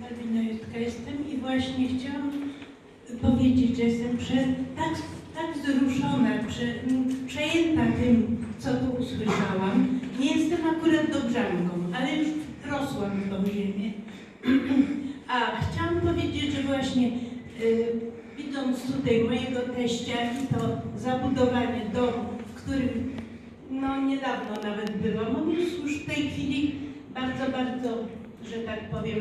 Malwina Jutka jestem i właśnie chciałam powiedzieć, że jestem prze, tak, tak wzruszona, prze, przejęta tym, co tu usłyszałam. Nie jestem akurat dobrzanką, ale już rosłam w tą ziemię. A chciałam powiedzieć, że właśnie y, widząc tutaj mojego teścia i to zabudowanie domu, w którym no niedawno nawet byłam, on jest już w tej chwili bardzo, bardzo, że tak powiem,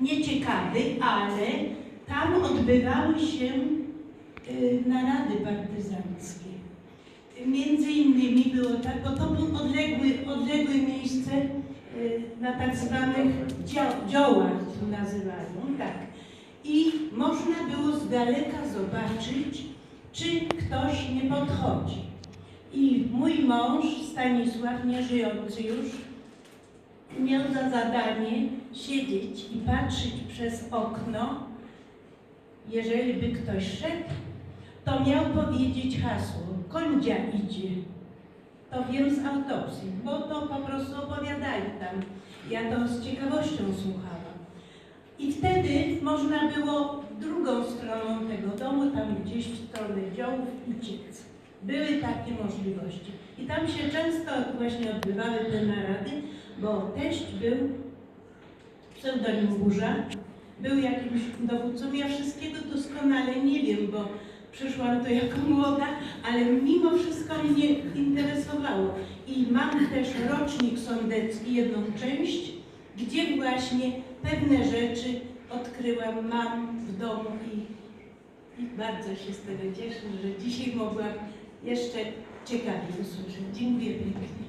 nieciekawy, ale tam odbywały się y, narady partyzanckie. Między innymi było tak, bo to było odległe, odległe miejsce y, na tak zwanych dziołach, to nazywają, tak. I można było z daleka zobaczyć, czy ktoś nie podchodzi. I mój mąż, Stanisław, nieżyjący już, miał za zadanie siedzieć i patrzeć przez okno. Jeżeli by ktoś szedł, to miał powiedzieć hasło, kondzia idzie. To wiem z autopsji, bo to po prostu opowiadali tam. Ja to z ciekawością słuchałam. I wtedy można było drugą stroną tego domu, tam gdzieś w stronę działów uciec. Były takie możliwości. I tam się często właśnie odbywały te narady, bo teść był pseudonim Burza, był jakimś dowódcą. Ja wszystkiego doskonale nie wiem, bo przyszłam tu jako młoda, ale mimo wszystko mnie interesowało. I mam też rocznik sądecki, jedną część, gdzie właśnie pewne rzeczy odkryłam, mam w domu i, i bardzo się z tego cieszę, że dzisiaj mogłam jeszcze ciekawie usłyszeć. Dziękuję pięknie.